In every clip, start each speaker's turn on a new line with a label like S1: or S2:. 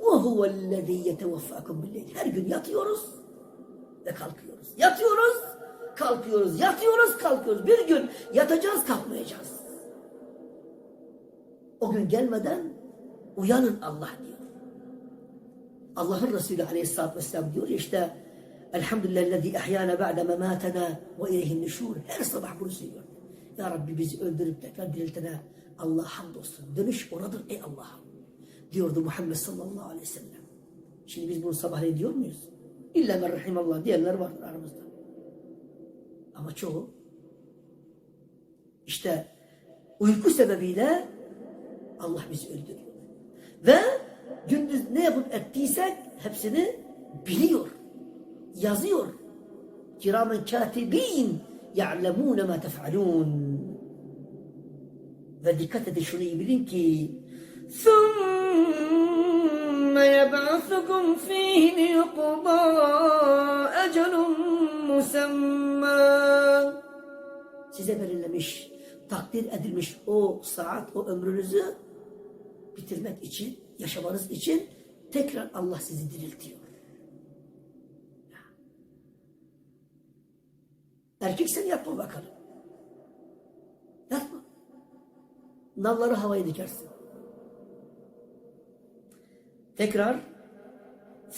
S1: وَهُوَ الَّذ۪ي يَتَوَفَّاكُمْ بِاللَّيْلِ Her gün yatıyoruz ve kalkıyoruz. Yatıyoruz, kalkıyoruz, yatıyoruz, kalkıyoruz. Bir gün yatacağız, kalkmayacağız. O gün gelmeden uyanın Allah diyor. Allah'ın Resulü Aleyhisselatü Vesselam diyor ya işte Elhamdülillahillezî ehyâne ba'de memâtena ve ileyhin nüşûr. Her sabah bunu söylüyor. Ya Rabbi bizi öldürüp tekrar diriltene Allah hamdolsun. Dönüş oradır ey Allah'ım. Diyordu Muhammed sallallahu aleyhi ve sellem. Şimdi biz bunu sabahleyin diyor muyuz? İlla men rahimallah diyenler vardır aramızda. Ama çoğu işte uyku sebebiyle Allah bizi öldürüyor. Ve gündüz ne yapıp ettiysek hepsini biliyor. Yazıyor. Kiramen katibin ya'lemûne ma tef'alûn. Ve dikkat edin şunu iyi bilin ki ثُمَّ يَبْعَثُكُمْ فِيهِ لِيُقْضَى أَجَلٌ مُسَمَّى Size verilmiş, takdir edilmiş o saat, o ömrünüzü bitirmek için, yaşamanız için tekrar Allah sizi diriltiyor. Erkek sen yapma bakalım. Yapma. Nalları havaya dikersin. Tekrar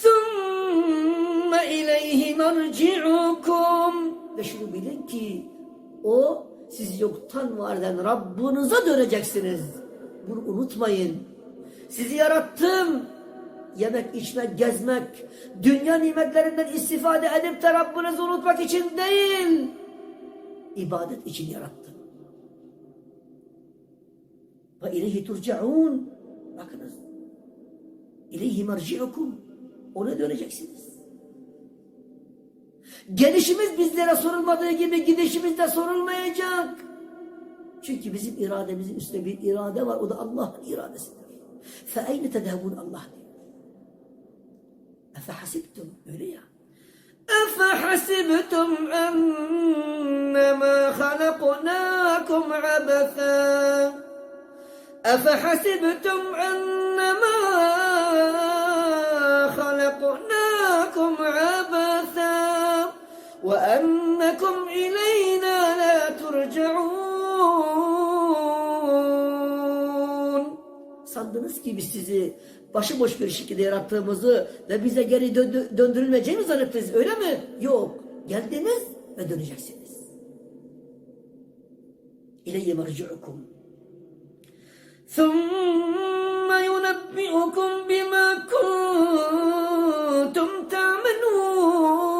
S1: ثُمَّ اِلَيْهِ مَرْجِعُكُمْ Ve şunu bilin ki o siz yoktan var eden Rabbinize döneceksiniz. Bunu unutmayın. Sizi yarattım. Yemek, içmek, gezmek, dünya nimetlerinden istifade edip de Rabbinizi unutmak için değil, ibadet için yarattım. Ve ileyhi turcaun. Bakınız. İleyhi merci'ukum. Ona döneceksiniz. Gelişimiz bizlere sorulmadığı gibi gidişimiz de sorulmayacak. Çünkü bizim irademizin üstünde bir irade var. O da Allah'ın iradesidir. فَاَيْنَ تَدَهُونَ Allah diyor. اَفَحَسِبْتُمْ Öyle ya. اَفَحَسِبْتُمْ اَنَّمَا خَلَقْنَاكُمْ عَبَثًا أفحسبتم أنما خلقناكم عبثا وأنكم إلينا لا ترجعون Sandınız ki biz sizi başıboş bir şekilde yarattığımızı ve bize geri döndü- döndürülmeyeceğini zannettiniz öyle mi? Yok. Geldiniz ve döneceksiniz. İleyye merci'ukum. ثم ينبئكم بما كنتم تعملون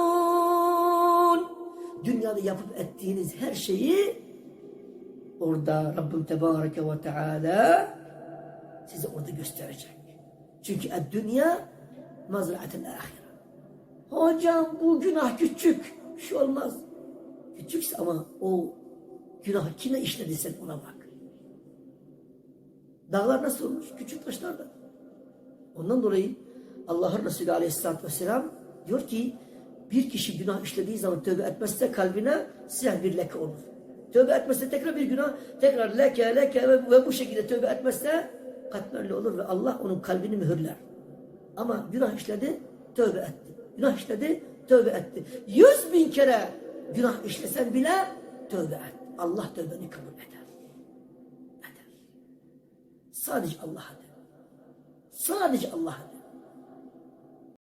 S1: Dünyada yapıp ettiğiniz her şeyi orada Rabbim Tebareke ve Teala size orada gösterecek. Çünkü dünya mazraatel ahire. Hocam bu günah küçük. Bir şey olmaz. Küçükse ama o günah kime işledi sen ona bak. Dağlar nasıl olmuş? Küçük taşlardan. Ondan dolayı Allah'ın Resulü Aleyhisselatü Vesselam diyor ki bir kişi günah işlediği zaman tövbe etmezse kalbine siyah bir leke olur. Tövbe etmezse tekrar bir günah, tekrar leke leke ve, ve bu şekilde tövbe etmezse katmerli olur ve Allah onun kalbini mühürler. Ama günah işledi, tövbe etti. Günah işledi, tövbe etti. Yüz bin kere günah işlesen bile tövbe et. Allah tövbeni kabul eder. Sadece Allah'a de. Sadece Allah'a de.